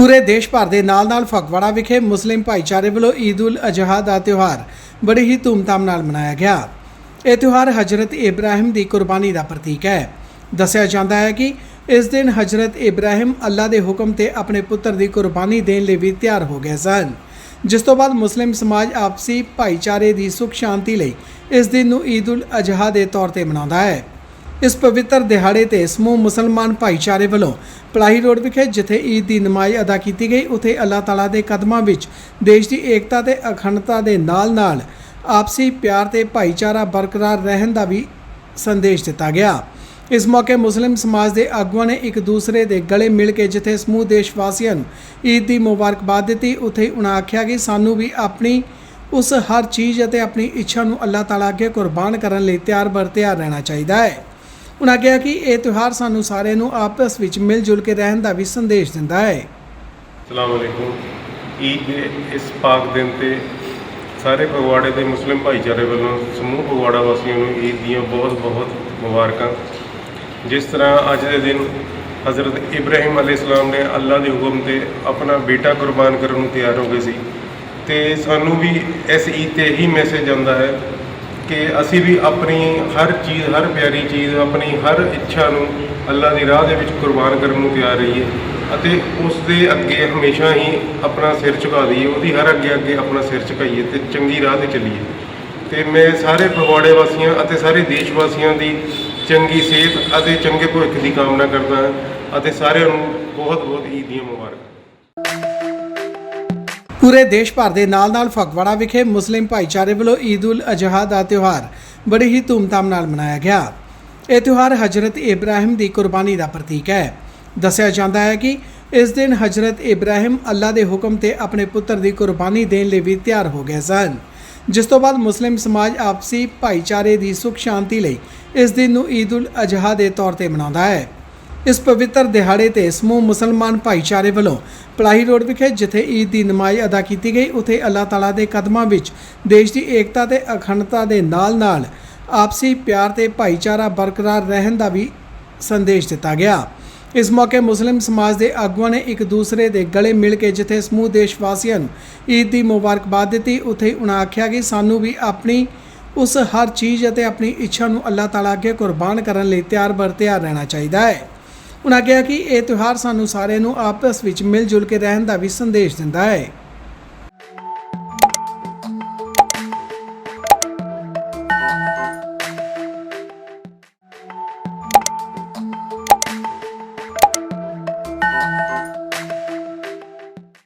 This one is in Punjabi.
ਪੂਰੇ ਦੇਸ਼ ਭਰ ਦੇ ਨਾਲ-ਨਾਲ ਫਗਵਾੜਾ ਵਿਖੇ ਮੁਸਲਿਮ ਭਾਈਚਾਰੇ ਵੱਲੋਂ ਈਦ ਉਲ ਅਜ਼ਹਾ ਦਾ ਤਿਉਹਾਰ ਬੜੀ ਹੀ ਧੂਮਧਾਮ ਨਾਲ ਮਨਾਇਆ ਗਿਆ। ਇਹ ਤਿਉਹਾਰ ਹਜ਼ਰਤ ਇਬਰਾਹਿਮ ਦੀ ਕੁਰਬਾਨੀ ਦਾ ਪ੍ਰਤੀਕ ਹੈ। ਦੱਸਿਆ ਜਾਂਦਾ ਹੈ ਕਿ ਇਸ ਦਿਨ ਹਜ਼ਰਤ ਇਬਰਾਹਿਮ ਅੱਲਾ ਦੇ ਹੁਕਮ ਤੇ ਆਪਣੇ ਪੁੱਤਰ ਦੀ ਕੁਰਬਾਨੀ ਦੇਣ ਲਈ ਵੀ ਤਿਆਰ ਹੋ ਗਏ ਸਨ। ਜਿਸ ਤੋਂ ਬਾਅਦ ਮੁਸਲਿਮ ਸਮਾਜ ਆਪਸੀ ਭਾਈਚਾਰੇ ਦੀ ਸੁਖ ਸ਼ਾਂਤੀ ਲਈ ਇਸ ਦਿਨ ਨੂੰ ਈਦ ਉਲ ਅਜ਼ਹਾ ਦੇ ਤੌਰ ਤੇ ਮਨਾਉਂਦਾ ਹੈ। ਇਸ ਪਵਿੱਤਰ ਦਿਹਾੜੇ ਤੇ ਸਮੂਹ ਮੁਸਲਮਾਨ ਭਾਈਚਾਰੇ ਵੱਲੋਂ ਪਲਾਹੀ ਰੋਡ ਵਿਖੇ ਜਿੱਥੇ ਈਦ ਦੀ ਨਮਾਜ਼ ਅਦਾ ਕੀਤੀ ਗਈ, ਉਥੇ ਅੱਲਾਹ ਤਾਲਾ ਦੇ ਕਦਮਾਂ ਵਿੱਚ ਦੇਸ਼ ਦੀ ਏਕਤਾ ਤੇ ਅਖੰਡਤਾ ਦੇ ਨਾਲ-ਨਾਲ ਆਪਸੀ ਪਿਆਰ ਤੇ ਭਾਈਚਾਰਾ ਬਰਕਰਾਰ ਰਹਿਣ ਦਾ ਵੀ ਸੰਦੇਸ਼ ਦਿੱਤਾ ਗਿਆ। ਇਸ ਮੌਕੇ ਮੁਸਲਿਮ ਸਮਾਜ ਦੇ ਆਗੂਆਂ ਨੇ ਇੱਕ ਦੂਸਰੇ ਦੇ ਗਲੇ ਮਿਲ ਕੇ ਜਿੱਥੇ ਸਮੂਹ ਦੇਸ਼ ਵਾਸੀਆਂ ਨੂੰ ਈਦ ਦੀ ਮੁਬਾਰਕਬਾਦ ਦਿੱਤੀ, ਉਥੇ ਉਹਨਾਂ ਆਖਿਆ ਕਿ ਸਾਨੂੰ ਵੀ ਆਪਣੀ, ਉਸ ਹਰ ਚੀਜ਼ ਅਤੇ ਆਪਣੀ ਇੱਛਾ ਨੂੰ ਅੱਲਾਹ ਤਾਲਾ ਅੱਗੇ ਕੁਰਬਾਨ ਕਰਨ ਲਈ ਤਿਆਰ ਬਰ ਤਿਆਰ ਰਹਿਣਾ ਚਾਹੀਦਾ ਹੈ। ਉਹਨਾਂ ਕਿਹਾ ਕਿ ਇਹ ਤਿਉਹਾਰ ਸਾਨੂੰ ਸਾਰਿਆਂ ਨੂੰ ਆਪਸ ਵਿੱਚ ਮਿਲ ਜੁਲ ਕੇ ਰਹਿਣ ਦਾ ਵੀ ਸੰਦੇਸ਼ ਦਿੰਦਾ ਹੈ। ਅਸਲਾਮ ਅਲੈਕੁਮ। ਈਦ ਦੇ ਇਸ ਪਾਕ ਦਿਨ ਤੇ ਸਾਰੇ ਫਗਵਾੜੇ ਦੇ ਮੁਸਲਿਮ ਭਾਈਚਾਰੇ ਵੱਲੋਂ ਸਮੂਹ ਫਗਵਾੜਾ ਵਾਸੀਆਂ ਨੂੰ ਈਦ ਦੀਆਂ ਬਹੁਤ-ਬਹੁਤ ਮੁਬਾਰਕਾਂ। ਜਿਸ ਤਰ੍ਹਾਂ ਅੱਜ ਦੇ ਦਿਨ ਹਜ਼ਰਤ ਇਬਰਾਹਿਮ ਅਲੈਹਿਸਲਾਮ ਨੇ ਅੱਲਾ ਦੇ ਹੁਕਮ ਤੇ ਆਪਣਾ ਬੇਟਾ ਕੁਰਬਾਨ ਕਰਨ ਨੂੰ ਤਿਆਰ ਹੋ ਗਏ ਸੀ ਤੇ ਸਾਨੂੰ ਵੀ ਇਸ ਈਦ ਤੇ ਇਹੀ ਮੈਸੇਜ ਆਉਂਦਾ ਹੈ ਕਿ ਅਸੀਂ ਵੀ ਆਪਣੀ ਹਰ ਚੀਜ਼, ਹਰ ਪਿਆਰੀ ਚੀਜ਼, ਆਪਣੀ ਹਰ ਇੱਛਾ ਨੂੰ ਅੱਲਾ ਦੀ ਰਾਹ ਦੇ ਵਿੱਚ ਕੁਰਬਾਨ ਕਰਨ ਨੂੰ ਤਿਆਰ ਰਹੀਏ ਅਤੇ ਉਸ ਦੇ ਅੱਗੇ ਹਮੇਸ਼ਾ ਹੀ ਆਪਣਾ ਸਿਰ ਝੁਕਾ ਦਈਏ, ਉਹਦੀ ਹਰ ਅੱਗੇ ਅੱਗੇ ਆਪਣਾ ਸਿਰ ਝੁਕਾਈਏ ਤੇ ਚੰਗੀ ਰਾਹ ਤੇ ਚੱਲੀਏ। ਤੇ ਮੈਂ ਸਾਰੇ ਫਗਵਾੜੇ ਵਾਸੀਆਂ ਅਤੇ ਸਾਰੇ ਦੇਸ਼ ਵਾਸੀਆਂ ਦੀ ਚੰਗੀ ਸਿਹਤ ਅਤੇ ਚੰਗੇ ਭਵਿੱਖ ਦੀ ਕਾਮਨਾ ਕਰਦਾ ਹਾਂ ਅਤੇ ਸਾਰਿਆਂ ਨੂੰ ਬਹੁਤ ਬਹੁਤ ਈਦ ਦੀਆਂ ਮੁਬਾਰਕਾਂ। ਪੂਰੇ ਦੇਸ਼ ਭਰ ਦੇ ਨਾਲ-ਨਾਲ ਫਗਵਾੜਾ ਵਿਖੇ ਮੁਸਲਿਮ ਭਾਈਚਾਰੇ ਵੱਲੋਂ ਈਦ ਉਲ ਅਜ਼ਹਾ ਦਾ ਤਿਉਹਾਰ ਬੜੀ ਹੀ ਧੂਮਧਾਮ ਨਾਲ ਮਨਾਇਆ ਗਿਆ। ਇਹ ਤਿਉਹਾਰ ਹਜ਼ਰਤ ਇਬਰਾਹਿਮ ਦੀ ਕੁਰਬਾਨੀ ਦਾ ਪ੍ਰਤੀਕ ਹੈ। ਦੱਸਿਆ ਜਾਂਦਾ ਹੈ ਕਿ ਇਸ ਦਿਨ ਹਜ਼ਰਤ ਇਬਰਾਹਿਮ ਅੱਲਾ ਦੇ ਹੁਕਮ ਤੇ ਆਪਣੇ ਪੁੱਤਰ ਦੀ ਕੁਰਬਾਨੀ ਦੇਣ ਲਈ ਵੀ ਤਿਆਰ ਹੋ ਗਏ ਸਨ। ਜਿਸ ਤੋਂ ਬਾਅਦ ਮੁਸਲਿਮ ਸਮਾਜ ਆਪਸੀ ਭਾਈਚਾਰੇ ਦੀ ਸੁਖ ਸ਼ਾਂਤੀ ਲਈ ਇਸ ਦਿਨ ਨੂੰ ਈਦ ਉਲ ਅਜ਼ਹਾ ਦੇ ਤੌਰ ਤੇ ਮਨਾਉਂਦਾ ਹੈ। ਇਸ ਪਵਿੱਤਰ ਦਿਹਾੜੇ ਤੇ ਸਮੂਹ ਮੁਸਲਮਾਨ ਭਾਈਚਾਰੇ ਵੱਲੋਂ ਪਲਾਹੀ ਰੋਡ ਵਿਖੇ ਜਿੱਥੇ ਈਦ ਦੀ ਨਮਾਜ਼ ਅਦਾ ਕੀਤੀ ਗਈ, ਉਥੇ ਅੱਲਾਹ ਤਾਲਾ ਦੇ ਕਦਮਾਂ ਵਿੱਚ ਦੇਸ਼ ਦੀ ਏਕਤਾ ਤੇ ਅਖੰਡਤਾ ਦੇ ਨਾਲ-ਨਾਲ ਆਪਸੀ ਪਿਆਰ ਤੇ ਭਾਈਚਾਰਾ ਬਰਕਰਾਰ ਰਹਿਣ ਦਾ ਵੀ ਸੰਦੇਸ਼ ਦਿੱਤਾ ਗਿਆ। ਇਸ ਮੌਕੇ ਮੁਸਲਿਮ ਸਮਾਜ ਦੇ ਆਗੂਆਂ ਨੇ ਇੱਕ ਦੂਸਰੇ ਦੇ ਗਲੇ ਮਿਲ ਕੇ ਜਿੱਥੇ ਸਮੂਹ ਦੇਸ਼ ਵਾਸੀਆਂ ਨੂੰ ਈਦ ਦੀ ਮੁਬਾਰਕਬਾਦ ਦਿੱਤੀ, ਉਥੇ ਉਹਨਾਂ ਆਖਿਆ ਕਿ ਸਾਨੂੰ ਵੀ ਆਪਣੀ, ਉਸ ਹਰ ਚੀਜ਼ ਅਤੇ ਆਪਣੀ ਇੱਛਾ ਨੂੰ ਅੱਲਾਹ ਤਾਲਾ ਅੱਗੇ ਕੁਰਬਾਨ ਕਰਨ ਲਈ ਤਿਆਰ ਬਰ ਤਿਆਰ ਰਹਿਣਾ ਚਾਹੀਦਾ ਹੈ। ਉਹਨਾਂ ਕਿਹਾ ਕਿ ਇਹ ਤਿਉਹਾਰ ਸਾਨੂੰ ਸਾਰਿਆਂ ਨੂੰ ਆਪਸ ਵਿੱਚ ਮਿਲ ਜੁਲ ਕੇ ਰਹਿਣ ਦਾ ਵੀ ਸੰਦੇਸ਼ ਦਿੰਦਾ ਹੈ।